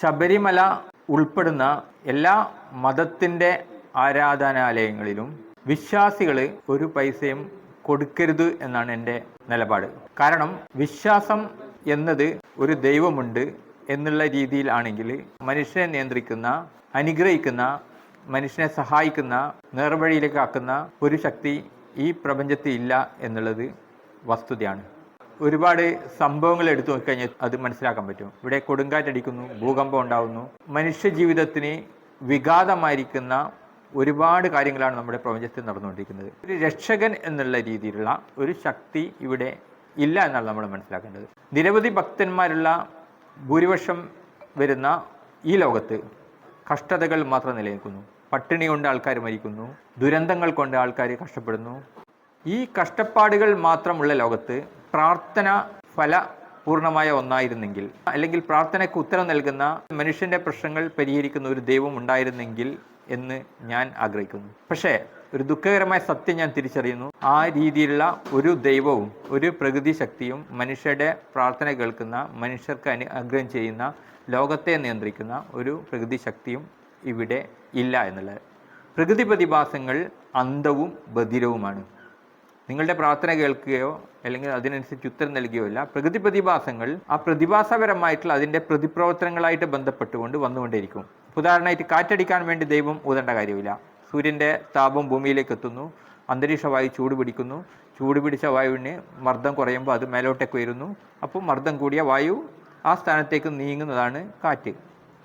ശബരിമല ഉൾപ്പെടുന്ന എല്ലാ മതത്തിന്റെ ആരാധനാലയങ്ങളിലും വിശ്വാസികൾ ഒരു പൈസയും കൊടുക്കരുത് എന്നാണ് എന്റെ നിലപാട്. കാരണം വിശ്വാസം എന്നത് ഒരു ദൈവമുണ്ട് എന്നുള്ള രീതിയിലാണെങ്കിൽ മനുഷ്യനെ നിയന്ത്രിക്കുന്ന അനുഗ്രഹിക്കുന്ന മനുഷ്യനെ സഹായിക്കുന്ന നേർവഴിയിലേക്ക് ആക്കുന്ന ഒരു ശക്തി ഈ പ്രപഞ്ചത്തിൽ ഇല്ല എന്നുള്ളത് വസ്തുതയാണ്. ഒരുപാട് സംഭവങ്ങൾ എടുത്തു നോക്കിക്കഴിഞ്ഞാൽ അത് മനസ്സിലാക്കാൻ പറ്റും. ഇവിടെ കൊടുങ്കാറ്റടിക്കുന്നു ഭൂകമ്പം ഉണ്ടാകുന്നു മനുഷ്യ ജീവിതത്തിന് വിഘാതമായിരിക്കുന്ന ഒരുപാട് കാര്യങ്ങളാണ് നമ്മുടെ പ്രപഞ്ചത്തിൽ നടന്നുകൊണ്ടിരിക്കുന്നത്. ഒരു രക്ഷകൻ എന്നുള്ള രീതിയിലുള്ള ഒരു ശക്തി ഇവിടെ ഇല്ല എന്നാണ് നമ്മൾ മനസ്സിലാക്കേണ്ടത്. നിരവധി ഭക്തന്മാരുള്ള ഭൂരിപക്ഷം വരുന്ന ഈ ലോകത്ത് കഷ്ടതകൾ മാത്രം നിലനിൽക്കുന്നു. പട്ടിണി കൊണ്ട് ആൾക്കാർ മരിക്കുന്നു. ദുരന്തങ്ങൾ കൊണ്ട് ആൾക്കാർ കഷ്ടപ്പെടുന്നു. ഈ കഷ്ടപ്പാടുകൾ മാത്രമുള്ള ലോകത്ത് പ്രാർത്ഥന ഫല പൂർണമായ ഒന്നായിരുന്നെങ്കിൽ അല്ലെങ്കിൽ പ്രാർത്ഥനയ്ക്ക് ഉത്തരം നൽകുന്ന മനുഷ്യന്റെ പ്രശ്നങ്ങൾ പരിഹരിക്കുന്ന ഒരു ദൈവം ഉണ്ടായിരുന്നെങ്കിൽ എന്ന് ഞാൻ ആഗ്രഹിക്കുന്നു. പക്ഷേ ഒരു ദുഃഖകരമായ സത്യം ഞാൻ തിരിച്ചറിയുന്നു. ആ രീതിയിലുള്ള ഒരു ദൈവവും ഒരു പ്രകൃതി ശക്തിയും മനുഷ്യരുടെ പ്രാർത്ഥന കേൾക്കുന്ന മനുഷ്യർക്ക് അനുഗ്രഹം ചെയ്യുന്ന ലോകത്തെ നിയന്ത്രിക്കുന്ന ഒരു പ്രകൃതി ശക്തിയും ഇവിടെ ഇല്ല എന്നുള്ളത്. പ്രകൃതി പ്രതിഭാസങ്ങൾ അന്തവും ബധിരവുമാണ്. നിങ്ങളുടെ പ്രാർത്ഥന കേൾക്കുകയോ അല്ലെങ്കിൽ അതിനനുസരിച്ച് ഉത്തരം നൽകുകയോ ഇല്ല. പ്രകൃതി പ്രതിഭാസങ്ങൾ ആ പ്രതിഭാസപരമായിട്ടുള്ള അതിന്റെ പ്രതിപ്രവർത്തനങ്ങളായിട്ട് ബന്ധപ്പെട്ടുകൊണ്ട് വന്നുകൊണ്ടിരിക്കും ഉദാഹരണമായിട്ട് കാറ്റടിക്കാൻ വേണ്ടി ദൈവം ഊതേണ്ട കാര്യമില്ല. സൂര്യന്റെ താപം ഭൂമിയിലേക്ക് എത്തുന്നു. അന്തരീക്ഷ വായു ചൂട് പിടിക്കുന്നു. ചൂട് പിടിച്ച വായുവിന് മർദ്ദം കുറയുമ്പോൾ അത് മേലോട്ടേക്ക് ഉയരുന്നു. അപ്പോൾ മർദ്ദം കൂടിയ വായു ആ സ്ഥാനത്തേക്ക് നീങ്ങുന്നതാണ് കാറ്റ്.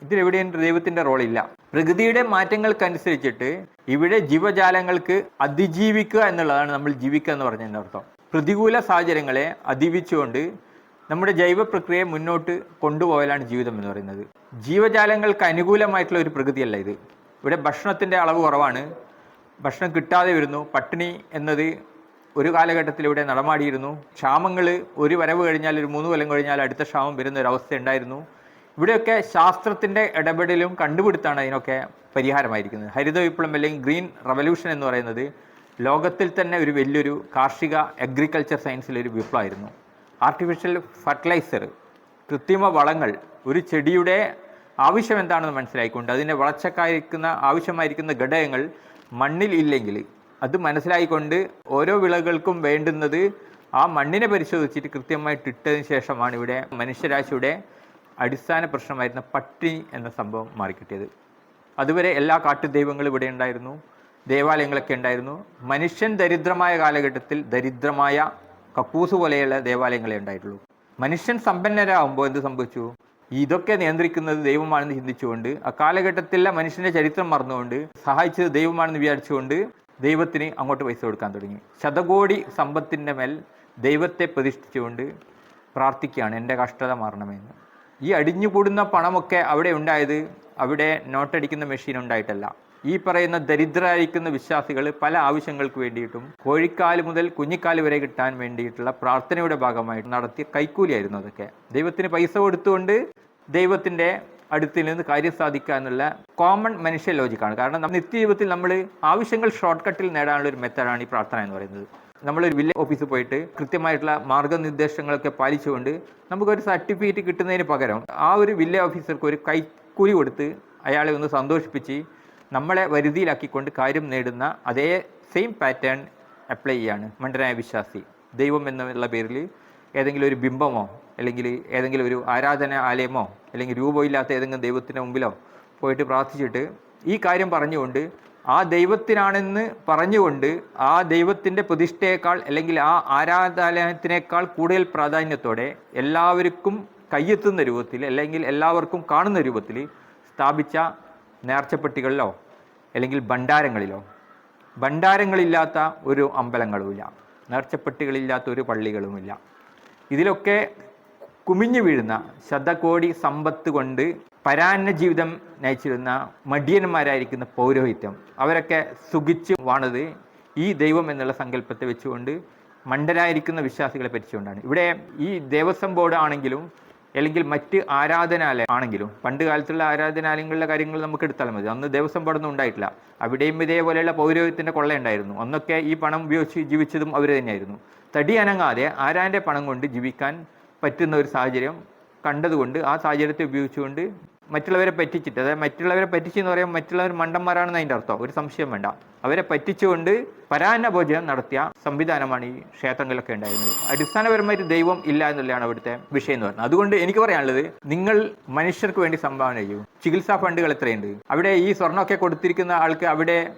ഇതിലെവിടെയും ദൈവത്തിന്റെ റോളില്ല പ്രകൃതിയുടെ മാറ്റങ്ങൾക്കനുസരിച്ചിട്ട് ഇവിടെ ജീവജാലങ്ങൾക്ക് അതിജീവിക്കുക എന്നുള്ളതാണ് നമ്മൾ ജീവിക്കുക എന്ന് പറഞ്ഞതിന്റെ അർത്ഥം. പ്രതികൂല സാഹചര്യങ്ങളെ അതിവിച്ചുകൊണ്ട് നമ്മുടെ ജൈവ പ്രക്രിയയെ മുന്നോട്ട് കൊണ്ടുപോകലാണ് ജീവിതം എന്ന് പറയുന്നത്. ജീവജാലങ്ങൾക്ക് അനുകൂലമായിട്ടുള്ള ഒരു പ്രകൃതിയല്ല ഇത്. ഇവിടെ ഭക്ഷണത്തിന്റെ അളവ് കുറവാണ്. ഭക്ഷണം കിട്ടാതെ വരുന്നു. പട്ടിണി എന്നത് ഒരു കാലഘട്ടത്തിൽ ഇവിടെ നടമാടിയിരുന്നു. ക്ഷാമങ്ങൾ ഒരു വരവ് കഴിഞ്ഞാൽ ഒരു മൂന്ന് കൊല്ലം കഴിഞ്ഞാൽ അടുത്ത ക്ഷാമം വരുന്ന ഒരു അവസ്ഥ ഉണ്ടായിരുന്നു. ഇവിടെയൊക്കെ ശാസ്ത്രത്തിന്റെ ഇടപെടലും കണ്ടുപിടുത്താണ് അതിനൊക്കെ പരിഹാരമായിരിക്കുന്നത്. ഹരിത വിപ്ലവം അല്ലെങ്കിൽ ഗ്രീൻ റവല്യൂഷൻ എന്ന് പറയുന്നത് ലോകത്തിൽ തന്നെ ഒരു വലിയൊരു കാർഷിക അഗ്രികൾച്ചർ സയൻസിലൊരു വിപ്ലവമായിരുന്നു. ആർട്ടിഫിഷ്യൽ ഫർട്ടിലൈസർ കൃത്രിമ വളങ്ങൾ ഒരു ചെടിയുടെ ആവശ്യം എന്താണെന്ന് മനസ്സിലായിക്കൊണ്ട് അതിന്റെ വളർച്ചക്കായിരിക്കുന്ന ആവശ്യമായിരിക്കുന്ന ഘടകങ്ങൾ മണ്ണിൽ ഇല്ലെങ്കിൽ അത് മനസ്സിലായിക്കൊണ്ട് ഓരോ വിളകൾക്കും വേണ്ടുന്നത് ആ മണ്ണിനെ പരിശോധിച്ചിട്ട് കൃത്യമായിട്ട് ഇട്ടതിന് ശേഷമാണ് ഇവിടെ മനുഷ്യരാശിയുടെ അടിസ്ഥാന പ്രശ്നമായിരുന്ന പട്ടിണി എന്ന സംഭവം മാറിക്കിട്ടിയത്. അതുവരെ എല്ലാ കാട്ടുദൈവങ്ങളും ഇവിടെ ഉണ്ടായിരുന്നു. ദേവാലയങ്ങളൊക്കെ ഉണ്ടായിരുന്നു. മനുഷ്യൻ ദരിദ്രമായ കാലഘട്ടത്തിൽ ദരിദ്രമായ കക്കൂസ് പോലെയുള്ള ദേവാലയങ്ങളെ ഉണ്ടായിട്ടുള്ളൂ. മനുഷ്യൻ സമ്പന്നരാകുമ്പോൾ എന്ത് സംഭവിച്ചു? ഇതൊക്കെ നിയന്ത്രിക്കുന്നത് ദൈവമാണെന്ന് ചിന്തിച്ചുകൊണ്ട് ആ കാലഘട്ടത്തിലെ മനുഷ്യന്റെ ചരിത്രം മറന്നുകൊണ്ട് സഹായിച്ചത് ദൈവമാണെന്ന് വിചാരിച്ചുകൊണ്ട് ദൈവത്തിന് അങ്ങോട്ട് പൈസ കൊടുക്കാൻ തുടങ്ങി. ശതകോടി സമ്പത്തിന്റെ മേൽ ദൈവത്തെ പ്രതിഷ്ഠിച്ചുകൊണ്ട് പ്രാർത്ഥിക്കുകയാണ് എന്റെ കഷ്ടത മാറണമെന്ന്. ഈ അടിഞ്ഞുകൂടുന്ന പണമൊക്കെ അവിടെ ഉണ്ടായത് അവിടെ നോട്ടടിക്കുന്ന മെഷീൻ ഉണ്ടായിട്ടല്ല. ഈ പറയുന്ന ദരിദ്രരായിരിക്കുന്ന വിശ്വാസികൾ പല ആവശ്യങ്ങൾക്ക് വേണ്ടിയിട്ടും കോഴിക്കാൽ മുതൽ കുഞ്ഞിക്കാൽ വരെ കിട്ടാൻ വേണ്ടിയിട്ടുള്ള പ്രാർത്ഥനയുടെ ഭാഗമായിട്ട് നടത്തിയ കൈക്കൂലിയായിരുന്നു അതൊക്കെ. ദൈവത്തിന് പൈസ കൊടുത്തുകൊണ്ട് ദൈവത്തിന്റെ അടുത്തിൽ നിന്ന് കാര്യം സാധിക്കുക എന്നുള്ള കോമൺ മനുഷ്യ ലോജിക്കാണ് കാരണം നിത്യജീവിതത്തിൽ നമ്മൾ ആവശ്യങ്ങൾ ഷോർട്ട് കട്ടിൽ നേടാനുള്ള ഒരു മെത്തഡാണ് ഈ പ്രാർത്ഥന എന്ന് പറയുന്നത്. നമ്മളൊരു വില്ലേജ് ഓഫീസിൽ പോയിട്ട് കൃത്യമായിട്ടുള്ള മാർഗനിർദ്ദേശങ്ങളൊക്കെ പാലിച്ചുകൊണ്ട് നമുക്കൊരു സർട്ടിഫിക്കറ്റ് കിട്ടുന്നതിന് പകരം ആ ഒരു വില്ലേജ് ഓഫീസർക്ക് ഒരു കൈക്കൂലി കൊടുത്ത് അയാളെ ഒന്ന് സന്തോഷിപ്പിച്ച് നമ്മളെ വരുതിയിലാക്കിക്കൊണ്ട് കാര്യം നേടുന്ന അതേ സെയിം പാറ്റേൺ അപ്ലൈ ചെയ്യാണ്. മണ്ടനായ വിശ്വാസി. ദൈവം എന്നുള്ള പേരിൽ ഏതെങ്കിലും ഒരു ബിംബമോ അല്ലെങ്കിൽ ഏതെങ്കിലും ഒരു ആരാധന ആലയമോ അല്ലെങ്കിൽ രൂപമില്ലാത്ത ഏതെങ്കിലും ദൈവത്തിന്റെ മുമ്പിലോ പോയിട്ട് പ്രാർത്ഥിച്ചിട്ട് ഈ കാര്യം പറഞ്ഞുകൊണ്ട് ആ ദൈവത്തിനാണെന്ന് പറഞ്ഞുകൊണ്ട് ആ ദൈവത്തിന്റെ പ്രതിഷ്ഠയേക്കാൾ അല്ലെങ്കിൽ ആ ആരാധാലയത്തിനേക്കാൾ കൂടുതൽ പ്രാധാന്യത്തോടെ എല്ലാവർക്കും കയ്യെത്തുന്ന രൂപത്തിൽ അല്ലെങ്കിൽ എല്ലാവർക്കും കാണുന്ന രൂപത്തിൽ സ്ഥാപിച്ച നേർച്ചപ്പെട്ടികളിലോ അല്ലെങ്കിൽ ഭണ്ഡാരങ്ങളിലോ ഭണ്ഡാരങ്ങളില്ലാത്ത ഒരു അമ്പലങ്ങളുമില്ല നേർച്ചപ്പെട്ടികളില്ലാത്ത ഒരു പള്ളികളുമില്ല. ഇതിലൊക്കെ കുമിഞ്ഞു വീഴുന്ന ശതകോടി സമ്പത്ത് കൊണ്ട് പരാന്ന ജീവിതം നയിച്ചിരുന്ന മടിയന്മാരായിരിക്കുന്ന പൗരോഹിത്യം അവരൊക്കെ സുഖിച്ച് വാണത് ഈ ദൈവം എന്നുള്ള സങ്കല്പത്തെ വെച്ചുകൊണ്ട് മണ്ടരായിരിക്കുന്ന വിശ്വാസികളെ പറ്റിച്ചുകൊണ്ടാണ് ഇവിടെ ഈ ദേവസ്വം ബോർഡ് ആണെങ്കിലും അല്ലെങ്കിൽ മറ്റ് ആരാധനാലയം ആണെങ്കിലും പണ്ട് കാലത്തുള്ള ആരാധനാലയങ്ങളിലെ കാര്യങ്ങൾ നമുക്ക് എടുത്താൽ മതി. അന്ന് ദേവസ്വം ബോർഡൊന്നും ഉണ്ടായിട്ടില്ല. അവിടെയും ഇതേപോലെയുള്ള പൗരോഹിത്യത്തിന്റെ കൊള്ളയുണ്ടായിരുന്നു. അന്നൊക്കെ ഈ പണം ഉപയോഗിച്ച് ജീവിച്ചതും അവർ തന്നെയായിരുന്നു. തടി അനങ്ങാതെ ആരാന്റെ പണം കൊണ്ട് ജീവിക്കാൻ പറ്റുന്ന ഒരു സാഹചര്യം കണ്ടതുകൊണ്ട് ആ സാഹചര്യത്തെ ഉപയോഗിച്ചുകൊണ്ട് മറ്റുള്ളവരെ പറ്റിച്ചിട്ട് അതായത് മറ്റുള്ളവരെ പറ്റിച്ച് എന്ന് പറയുമ്പോൾ മറ്റുള്ളവർ മണ്ടന്മാരാണെന്ന് അതിന്റെ അർത്ഥം. ഒരു സംശയം വേണ്ട. അവരെ പറ്റിച്ചുകൊണ്ട് പരാന്നഭോജനം നടത്തിയ സംവിധാനമാണ് ഈ ക്ഷേത്രങ്ങളിലൊക്കെ ഉണ്ടായിരുന്നത്. അടിസ്ഥാനപരമായിട്ട് ദൈവം ഇല്ല എന്നുള്ളതാണ് അവിടുത്തെ വിഷയം എന്ന് പറയുന്നത്. അതുകൊണ്ട് എനിക്ക് പറയാനുള്ളത് നിങ്ങൾ മനുഷ്യർക്ക് വേണ്ടി സംഭാവന ചെയ്യൂ. ചികിത്സാ ഫണ്ടുകൾ എത്രയുണ്ട്? അവിടെ ഈ സ്വർണമൊക്കെ കൊടുത്തിരിക്കുന്ന ആൾക്ക് അവിടെ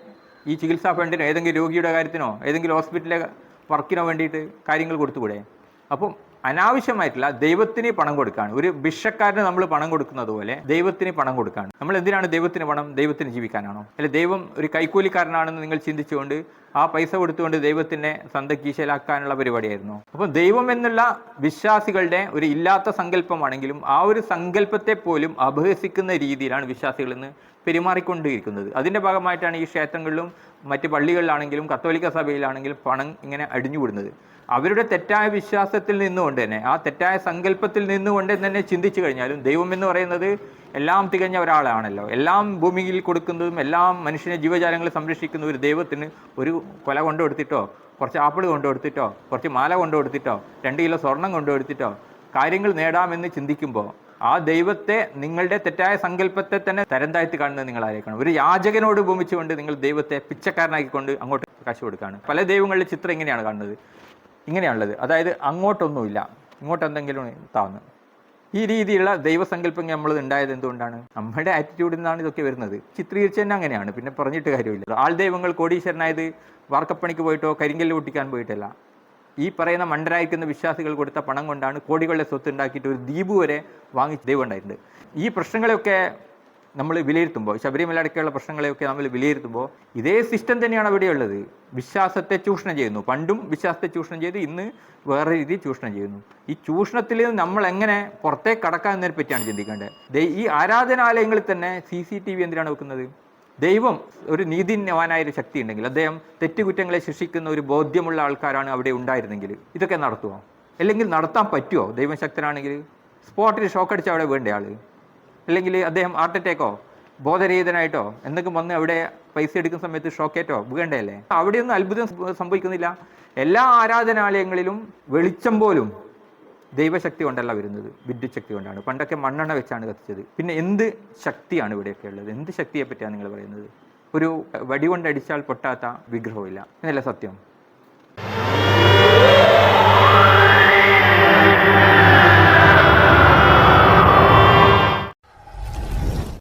ഈ ചികിത്സാ ഫണ്ടിനോ ഏതെങ്കിലും രോഗിയുടെ കാര്യത്തിനോ ഏതെങ്കിലും ഹോസ്പിറ്റലിലെ വർക്കിനോ വേണ്ടിയിട്ട് കാര്യങ്ങൾ കൊടുത്തുകൂടെ? അപ്പം അനാവശ്യമായിട്ടുള്ള ദൈവത്തിന് പണം കൊടുക്കാണ്. ഒരു ഭിക്ഷക്കാരന് നമ്മൾ പണം കൊടുക്കുന്നത് പോലെ ദൈവത്തിന് പണം കൊടുക്കാണ്. നമ്മൾ എന്തിനാണ് ദൈവത്തിന് പണം ദൈവത്തിന് ജീവിക്കാനാണോ? അല്ലെ ദൈവം ഒരു കൈക്കൂലിക്കാരനാണെന്ന് നിങ്ങൾ ചിന്തിച്ചുകൊണ്ട് ആ പൈസ കൊടുത്തുകൊണ്ട് ദൈവത്തിനെ സ്വന്തം കീശയിലാക്കാനുള്ള പരിപാടിയായിരുന്നു. അപ്പം ദൈവം എന്നുള്ള വിശ്വാസികളുടെ ഒരു ഇല്ലാത്ത സങ്കല്പമാണെങ്കിലും ആ ഒരു സങ്കല്പത്തെ പോലും അപഹസിക്കുന്ന രീതിയിലാണ് വിശ്വാസികൾ ഇന്ന് പെരുമാറിക്കൊണ്ടിരിക്കുന്നത്. അതിന്റെ ഭാഗമായിട്ടാണ് ഈ ക്ഷേത്രങ്ങളിലും മറ്റ് പള്ളികളിലാണെങ്കിലും കത്തോലിക്ക സഭയിലാണെങ്കിലും പണം ഇങ്ങനെ അടിഞ്ഞുവിടുന്നത്. അവരുടെ തെറ്റായ വിശ്വാസത്തിൽ നിന്നുകൊണ്ട് തന്നെ ആ തെറ്റായ സങ്കല്പത്തിൽ നിന്നുകൊണ്ട് തന്നെ ചിന്തിച്ചു കഴിഞ്ഞാലും ദൈവം എന്ന് പറയുന്നത് എല്ലാം തികഞ്ഞ ഒരാളാണല്ലോ. എല്ലാം ഭൂമിയിൽ കൊടുക്കുന്നതും എല്ലാം മനുഷ്യനെ ജീവജാലങ്ങളെ സംരക്ഷിക്കുന്ന ഒരു ദൈവത്തിന് ഒരു കൊല കൊണ്ടു കൊടുത്തിട്ടോ കുറച്ച് ആപ്പിൾ കൊണ്ടു കൊടുത്തിട്ടോ കുറച്ച് മാല കൊണ്ടു കൊടുത്തിട്ടോ രണ്ട് കിലോ സ്വർണം കൊണ്ടു കൊടുത്തിട്ടോ കാര്യങ്ങൾ നേടാമെന്ന് ചിന്തിക്കുമ്പോൾ ആ ദൈവത്തെ നിങ്ങളുടെ തെറ്റായ സങ്കല്പത്തെ തന്നെ തരം താഴ്ത്തി കാണുന്നത് നിങ്ങൾ ആയിരിക്കണം ഒരു യാചകനോട് ഉപമിച്ചുകൊണ്ട് നിങ്ങൾ ദൈവത്തെ പിച്ചക്കാരനാക്കിക്കൊണ്ട് അങ്ങോട്ട് കാശ് കൊടുക്കുകയാണ്. പല ദൈവങ്ങളുടെ ചിത്രം ഇങ്ങനെയാണ് കാണുന്നത്. ഇങ്ങനെയാണുള്ളത്. അതായത് അങ്ങോട്ടൊന്നുമില്ല. ഇങ്ങോട്ട് എന്തെങ്കിലും താന്ന്. ഈ രീതിയിലുള്ള ദൈവസങ്കല്പങ്ങൾ നമ്മൾ ഉണ്ടായത് എന്തുകൊണ്ടാണ്? നമ്മുടെ ആറ്റിറ്റ്യൂഡിൽ നിന്നാണ് ഇതൊക്കെ വരുന്നത്. ചിത്രീകരിച്ച് തന്നെ അങ്ങനെയാണ്. പിന്നെ പറഞ്ഞിട്ട് കാര്യമില്ല. ആൾ ദൈവങ്ങൾ കോടീശ്വരനായത് വാർക്കപ്പണിക്ക് പോയിട്ടോ കരിങ്കല്ല് പൊട്ടിക്കാൻ പോയിട്ടല്ല. ഈ പറയുന്ന മണ്ടരായിരിക്കുന്ന വിശ്വാസികൾ കൊടുത്ത പണം കൊണ്ടാണ് കോടികളുടെ സ്വത്ത് ഉണ്ടാക്കിയിട്ട് ഒരു ദ്വീപ് വരെ വാങ്ങി ദൈവം ഉണ്ടായിട്ടുണ്ട്. ഈ പ്രശ്നങ്ങളെയൊക്കെ നമ്മൾ വിലയിരുത്തുമ്പോൾ ശബരിമല അടക്കമുള്ള പ്രശ്നങ്ങളെയൊക്കെ നമ്മൾ വിലയിരുത്തുമ്പോൾ ഇതേ സിസ്റ്റം തന്നെയാണ് അവിടെയുള്ളത് വിശ്വാസത്തെ ചൂഷണം ചെയ്യുന്നു. പണ്ടും വിശ്വാസത്തെ ചൂഷണം ചെയ്ത് ഇന്ന് വേറെ രീതിയിൽ ചൂഷണം ചെയ്യുന്നു. ഈ ചൂഷണത്തിൽ നമ്മൾ എങ്ങനെ പുറത്തേക്ക് കടക്കാം എന്നതിനെ പറ്റിയാണ് ചിന്തിക്കേണ്ടത്. ഈ ആരാധനാലയങ്ങളിൽ തന്നെ സി സി ടി വി എന്തിനാണ് വെക്കുന്നത്? ദൈവം ഒരു നീതിന്യവാനായ ഒരു ശക്തി ഉണ്ടെങ്കിൽ അദ്ദേഹം തെറ്റുകുറ്റങ്ങളെ ശിക്ഷിക്കുന്ന ഒരു ബോധ്യമുള്ള ആൾക്കാരാണ് അവിടെ ഉണ്ടായിരുന്നെങ്കിൽ ഇതൊക്കെ നടത്തുമോ അല്ലെങ്കിൽ നടത്താൻ പറ്റുമോ ദൈവം ശക്തനാണെങ്കിൽ സ്പോട്ടിൽ ഷോക്ക് അടിച്ച അവിടെ വേണ്ട ആൾ അല്ലെങ്കിൽ അദ്ദേഹം ഹാർട്ട് അറ്റാക്കോ? ബോധരഹിതനായിട്ടോ? എന്തെങ്കിലും വന്ന് അവിടെ പൈസ എടുക്കുന്ന സമയത്ത് ഷോക്കേറ്റോ? വീണ്ടല്ലേ? അവിടെയൊന്നും അത്ഭുതം സംഭവിക്കുന്നില്ല. എല്ലാ ആരാധനാലയങ്ങളിലും വെളിച്ചം പോലും ദൈവശക്തി കൊണ്ടല്ല വരുന്നത് വിദ്യുത് ശക്തി കൊണ്ടാണ്. പണ്ടൊക്കെ മണ്ണെണ്ണ വെച്ചാണ് കത്തിച്ചത്. പിന്നെ എന്ത് ശക്തിയാണ് ഇവിടെയൊക്കെ ഉള്ളത്? എന്ത് ശക്തിയെ പറ്റിയാണ് നിങ്ങൾ പറയുന്നത്? ഒരു വടി കൊണ്ട് അടിച്ചാൽ പൊട്ടാത്ത വിഗ്രഹമില്ല എന്നല്ല സത്യം.